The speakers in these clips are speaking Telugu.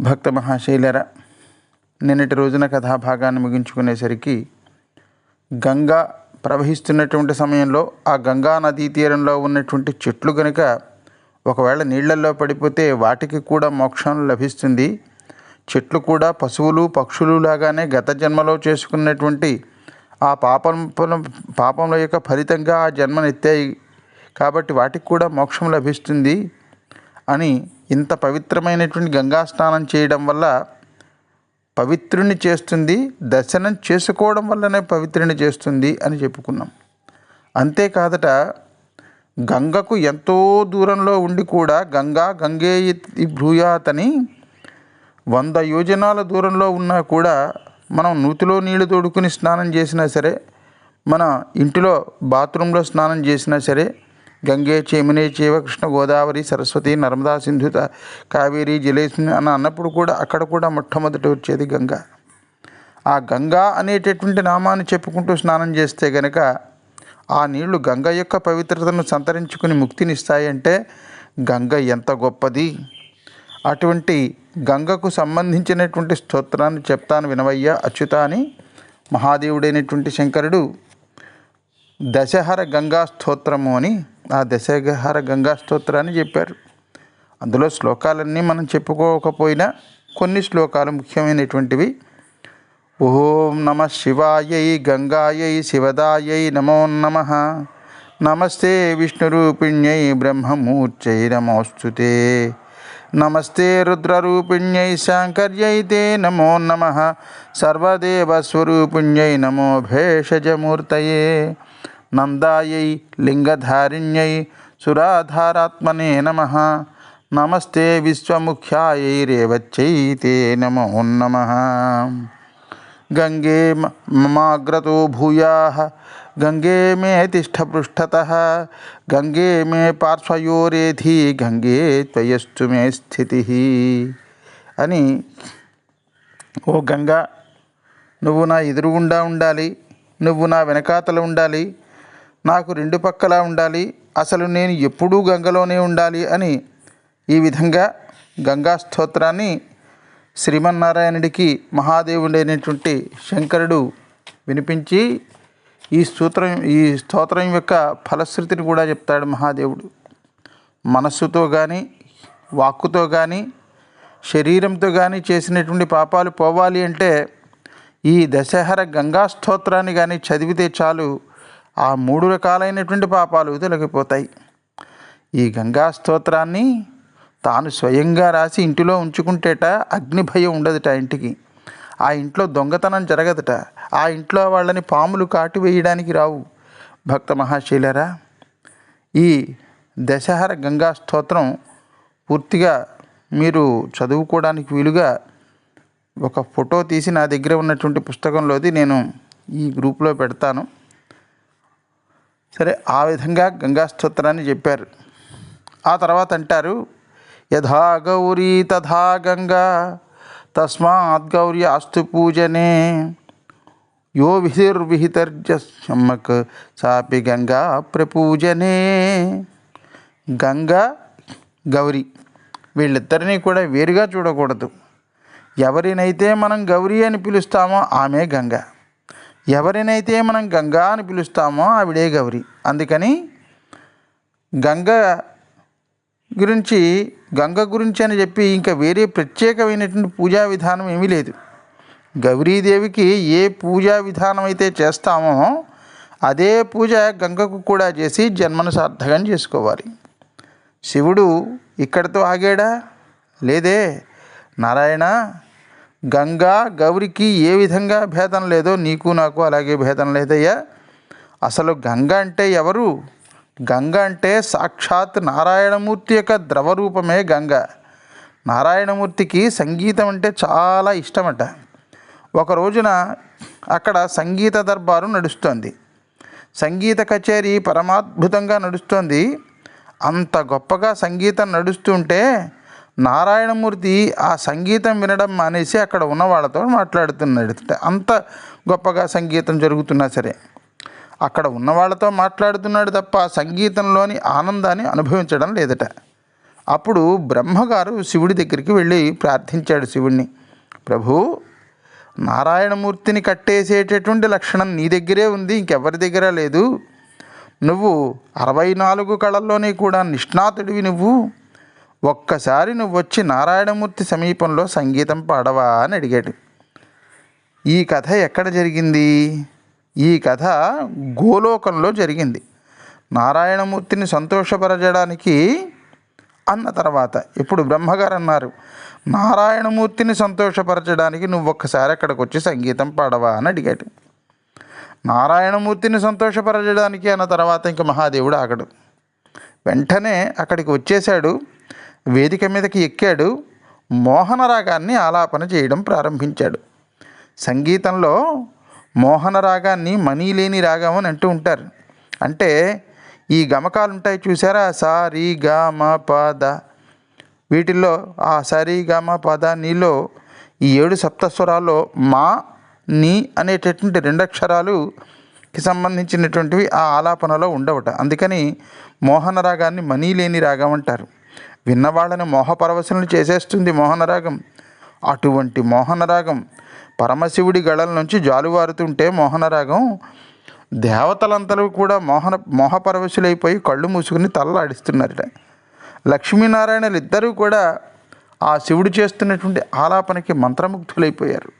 భక్త మహాశైలర నిన్నటి రోజున కథాభాగాన్ని ముగించుకునేసరికి గంగా ప్రవహిస్తున్నటువంటి సమయంలో ఆ గంగా నదీ తీరంలో ఉన్నటువంటి చెట్లు కనుక ఒకవేళ నీళ్ళలో పడిపోతే వాటికి కూడా మోక్షం లభిస్తుంది. చెట్లు కూడా పశువులు పక్షులు లాగానే గత జన్మలో చేసుకున్నటువంటి ఆ పాపం పాపంలో యొక్క ఫలితంగా ఆ జన్మనెత్తాయి కాబట్టి వాటికి కూడా మోక్షం లభిస్తుంది అని ఇంత పవిత్రమైనటువంటి గంగా స్నానం చేయడం వల్ల పవిత్రుని చేస్తుంది దర్శనం చేసుకోవడం వల్లనే పవిత్రుని చేస్తుంది అని చెప్పుకున్నాం. అంతేకాదట గంగకు ఎంతో దూరంలో ఉండి కూడా గంగా గంగే భూయాతని వంద యోజనాల దూరంలో ఉన్నా కూడా మనం నూతిలో నీళ్ళు తోడుకుని స్నానం చేసినా సరే మన ఇంటిలో బాత్రూంలో స్నానం చేసినా సరే గంగే చేమినే చేవ కృష్ణ గోదావరి సరస్వతి నర్మదా సింధుత కావేరి జలేస్మి అని అన్నప్పుడు కూడా అక్కడ కూడా మొట్టమొదటి వచ్చేది గంగా. ఆ గంగా అనేటటువంటి నామాన్ని చెప్పుకుంటూ స్నానం చేస్తే గనక ఆ నీళ్ళు గంగ యొక్క పవిత్రతను సంతరించుకుని ముక్తినిస్తాయంటే గంగ ఎంత గొప్పది. అటువంటి గంగకు సంబంధించినటువంటి స్తోత్రాన్ని చెప్తాను వినవయ్య అచ్యుత అని మహాదేవుడైనటువంటి శంకరుడు దశహర గంగా స్తోత్రము అని ఆ దశగహార గంగా స్తోత్రాన్ని చెప్పారు. అందులో శ్లోకాలన్నీ మనం చెప్పుకోకపోయినా కొన్ని శ్లోకాలు ముఖ్యమైనటువంటివి. ఓం నమ శివాయై గంగాయై శివదాయై నమో నమ. నమస్తే విష్ణురూపిణ్యై బ్రహ్మమూర్చై నమోస్తుతే. నమస్తే రుద్రరూపిణ్యై శాంకర్యై తే నమో నమ. సర్వదేవస్వరూపిణ్యై నమో భేషజమూర్తయే. నందాయై లింగధారిణ్యై సురాధారాత్మనే నమ నమస్తే విశ్వముఖ్యాయై రేవచ్చై తే నమో నమ గంగే మమాగ్రతో భూయా గంగే మే తిష్టపృష్ఠత గంగే మే పార్శ్వయోరేధి గంగే త్వయస్సు మే స్థితి అని ఓ గంగా నువ్వు నా ఎదురుగుండా ఉండాలి. నువ్వు నా వెనకాతలు ఉండాలి. నాకు రెండు పక్కలా ఉండాలి అసలు నేను ఎప్పుడూ గంగలోనే ఉండాలి అని ఈ విధంగా గంగా స్తోత్రాన్ని శ్రీమన్నారాయణుడికి మహాదేవుడైనటువంటి శంకరుడు వినిపించి ఈ సూత్రం ఈ స్తోత్రం యొక్క ఫలశ్రుతిని కూడా చెప్తాడు మహాదేవుడు. మనస్సుతో కానీ వాక్కుతో కానీ శరీరంతో కానీ చేసినటువంటి పాపాలు పోవాలి అంటే ఈ దశహర గంగా స్తోత్రాన్ని కానీ చదివితే చాలు ఆ మూడు రకాలైనటువంటి పాపాలు తొలగిపోతాయి ఈ గంగా స్తోత్రాన్ని తాను స్వయంగా రాసి ఇంటిలో ఉంచుకుంటేట అగ్ని భయం ఉండదుట ఇంటికి. ఆ ఇంట్లో దొంగతనం జరగదుట. ఆ ఇంట్లో వాళ్ళని పాములు కాటు వేయడానికి రావు. భక్త మహాశీలరా ఈ దశహర గంగా స్తోత్రం పూర్తిగా మీరు చదువుకోవడానికి వీలుగా ఒక ఫోటో తీసి నా దగ్గర ఉన్నటువంటి పుస్తకంలోది నేను ఈ గ్రూప్లో పెడతాను. సరే ఆ విధంగా గంగా స్తోత్రాన్ని చెప్పారు. ఆ తర్వాత అంటారు యథా గౌరీ తథా గంగా తస్మాత్ గౌరీ ఆస్తు పూజనే యో విహిర్విహితర్జమ్మక్ సాపి గంగా ప్రపూజనే. గంగా గౌరీ వీళ్ళిద్దరినీ కూడా వేరుగా చూడకూడదు. ఎవరినైతే మనం గౌరీ అని పిలుస్తామో ఆమె గంగా. ఎవరినైతే మనం గంగా అని పిలుస్తామో ఆవిడే గౌరి. అందుకని గంగ గురించి గంగ గురించి అని చెప్పి ఇంకా వేరే ప్రత్యేకమైనటువంటి పూజా విధానం ఏమీ లేదు. గౌరీదేవికి ఏ పూజా విధానం అయితే చేస్తామో అదే పూజ గంగకు కూడా చేసి జన్మను సార్థకం చేసుకోవాలి. శివుడు ఇక్కడితో ఆగాడా? లేదే. నారాయణ గంగా గౌరికి ఏ విధంగా భేదం లేదో నీకు నాకు అలాగే భేదం లేదయ్యా. అసలు గంగ అంటే ఎవరు? గంగ అంటే సాక్షాత్ నారాయణమూర్తి యొక్క ద్రవరూపమే గంగ. నారాయణమూర్తికి సంగీతం అంటే చాలా ఇష్టమట. ఒక రోజున అక్కడ సంగీత దర్బారు నడుస్తోంది. సంగీత కచేరీ పరమాద్భుతంగా నడుస్తోంది. అంత గొప్పగా సంగీతం నడుస్తుంటే నారాయణమూర్తి ఆ సంగీతం వినడం మానేసి అక్కడ ఉన్న వాళ్ళతో మాట్లాడుతున్నాడు. అంత గొప్పగా సంగీతం జరుగుతున్నా సరే అక్కడ ఉన్న వాళ్ళతో మాట్లాడుతున్నాడు తప్ప సంగీతంలోని ఆనందాన్ని అనుభవించడం లేదట. అప్పుడు బ్రహ్మగారు శివుడి దగ్గరికి వెళ్ళి ప్రార్థించాడు శివుణ్ణి. ప్రభు నారాయణమూర్తిని కట్టేసేటటువంటి లక్షణం నీ దగ్గరే ఉంది ఇంకెవరి దగ్గర లేదు. నువ్వు అరవై నాలుగు కళల్లోనే కూడా నిష్ణాతుడివి నువ్వు. ఒక్కసారి నువ్వు వచ్చి నారాయణమూర్తి సమీపంలో సంగీతం పాడవా అని అడిగాడు. ఈ కథ ఎక్కడ జరిగింది? ఈ కథ గోలోకంలో జరిగింది. నారాయణమూర్తిని సంతోషపరచడానికి అన్న తర్వాత. ఇప్పుడు బ్రహ్మగారు అన్నారు నారాయణమూర్తిని సంతోషపరచడానికి నువ్వు ఒక్కసారి అక్కడికి వచ్చి సంగీతం పాడవా అని అడిగాడు. నారాయణమూర్తిని సంతోషపరచడానికి అన్న తర్వాత ఇంక మహాదేవుడు ఆగడు. వెంటనే అక్కడికి వచ్చేశాడు వేదిక మీదకి ఎక్కాడు. మోహన రాగాన్ని ఆలాపన చేయడం ప్రారంభించాడు. సంగీతంలో మోహన రాగాన్ని మనీ లేని రాగం అని అంటూ ఉంటారు. అంటే ఈ గమకాలు ఉంటాయి చూసారా? సారీ గమ గా మ వీటిల్లో ఆ సారీ గమ పద నీలో ఈ ఏడు సప్తస్వరాల్లో మా నీ అనేటటువంటి రెండక్షరాలుకి సంబంధించినటువంటివి ఆ ఆలాపనలో ఉండవట. అందుకని మోహన రాగాన్ని మనీ లేని రాగం అంటారు. విన్నవాళ్ళని మోహపరవశులను చేసేస్తుంది మోహనరాగం. అటువంటి మోహనరాగం పరమశివుడి గళల నుంచి జాలువారుతుంటే మోహనరాగం దేవతలంతలు కూడా మోహన మోహపరవశులైపోయి కళ్ళు మూసుకుని తలలాడిస్తున్నారట. లక్ష్మీనారాయణలు ఇద్దరూ కూడా ఆ శివుడు చేస్తున్నటువంటి ఆలాపనకి మంత్రముగ్ధులైపోయారు.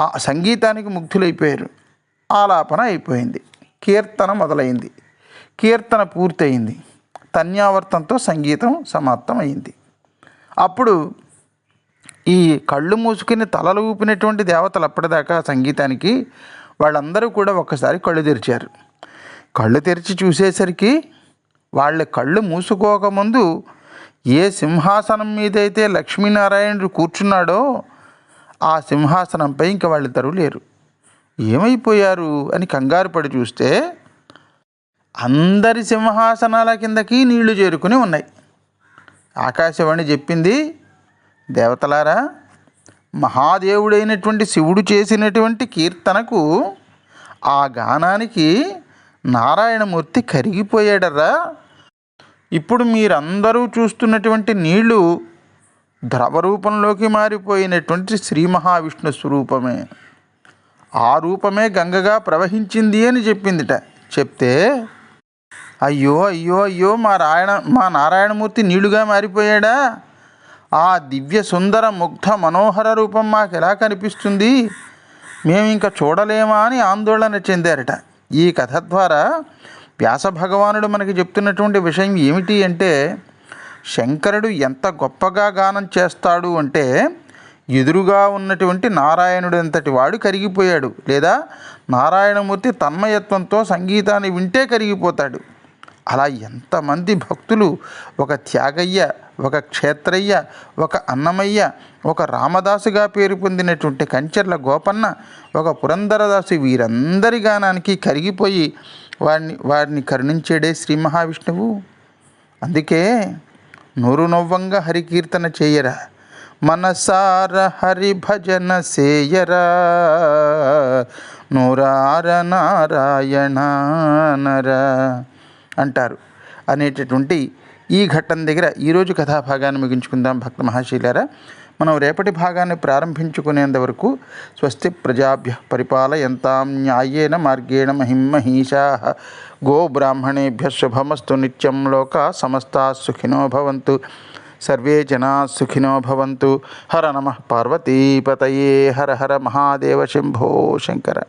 ఆ సంగీతానికి ముగ్ధులైపోయారు. ఆలాపన అయిపోయింది. కీర్తన మొదలైంది. కీర్తన పూర్తయింది. తన్యావర్తంతో సంగీతం సమాప్తం అయింది అప్పుడు ఈ కళ్ళు మూసుకుని తలలు ఊపినటువంటి దేవతలు అప్పటిదాకా సంగీతానికి వాళ్ళందరూ కూడా ఒక్కసారి కళ్ళు తెరిచారు. కళ్ళు తెరిచి చూసేసరికి వాళ్ళ కళ్ళు మూసుకోకముందు ఏ సింహాసనం మీదైతే లక్ష్మీనారాయణుడు కూర్చున్నాడో ఆ సింహాసనంపై ఇంక వాళ్ళిద్దరూ లేరు. ఏమైపోయారు అని కంగారు పడి చూస్తే అందరి సింహాసనాల కిందకి నీళ్ళు చేరుకుని ఉన్నాయి. ఆకాశవాణి చెప్పింది దేవతలారా మహాదేవుడైనటువంటి శివుడు చేసినటువంటి కీర్తనకు ఆ గానానికి నారాయణమూర్తి కరిగిపోయాడరా ఇప్పుడు మీరందరూ చూస్తున్నటువంటి నీళ్ళు ద్రవ రూపంలోకి మారిపోయినటువంటి శ్రీ మహావిష్ణు స్వరూపమే. ఆ రూపమే గంగగా ప్రవహించింది అని చెప్పిందిట. చెప్తే అయ్యో అయ్యో అయ్యో మా రాయణ మా నారాయణమూర్తి నీళ్ళుగా మారిపోయాడా? ఆ దివ్య సుందర ముగ్ధ మనోహర రూపం మాకు ఎలా కనిపిస్తుంది? మేము ఇంకా చూడలేమా అని ఆందోళన చెందారట. ఈ కథ ద్వారా వ్యాస భగవానుడు మనకి చెప్తున్నటువంటి విషయం ఏమిటి అంటే శంకరుడు ఎంత గొప్పగా గానం చేస్తాడు అంటే ఎదురుగా ఉన్నటువంటి నారాయణుడు అంతటి వాడు కరిగిపోయాడు లేదా నారాయణమూర్తి తన్మయత్వంతో సంగీతాన్ని వింటే కరిగిపోతాడు. అలా ఎంతమంది భక్తులు ఒక త్యాగయ్య ఒక క్షేత్రయ్య ఒక అన్నమయ్య ఒక రామదాసుగా పేరు పొందినటువంటి కంచెర్ల గోపన్న ఒక పురంధరదాసు వీరందరి గానానికి కరిగిపోయి వారిని వారిని కరుణించేడే శ్రీ మహావిష్ణువు. అందుకే నోరు నవ్వంగా హరికీర్తన చేయరా మనసార హరి భజన సేయరా నూరార నారాయణ నరా. అంటారు. అనేటటువంటి ఈ ఘట్టం దగ్గర ఈరోజు కథాభాగాన్ని ముగించుకుందాం భక్త మహాశీలారా. మనం రేపటి భాగాన్ని ప్రారంభించుకునేంత వరకు స్వస్తి ప్రజాభ్య పరిపాలయంతాం న్యాయేన మార్గేణ మహిమహీషా గో బ్రాహ్మణేభ్య శుభమస్తు నిత్యం లోక సమస్తా సుఖినో భవంతు. సర్వే జనా సుఖినో భవంతు. హర నమ పార్వతీపతయే. హర హర మహాదేవ శంభో శంకర.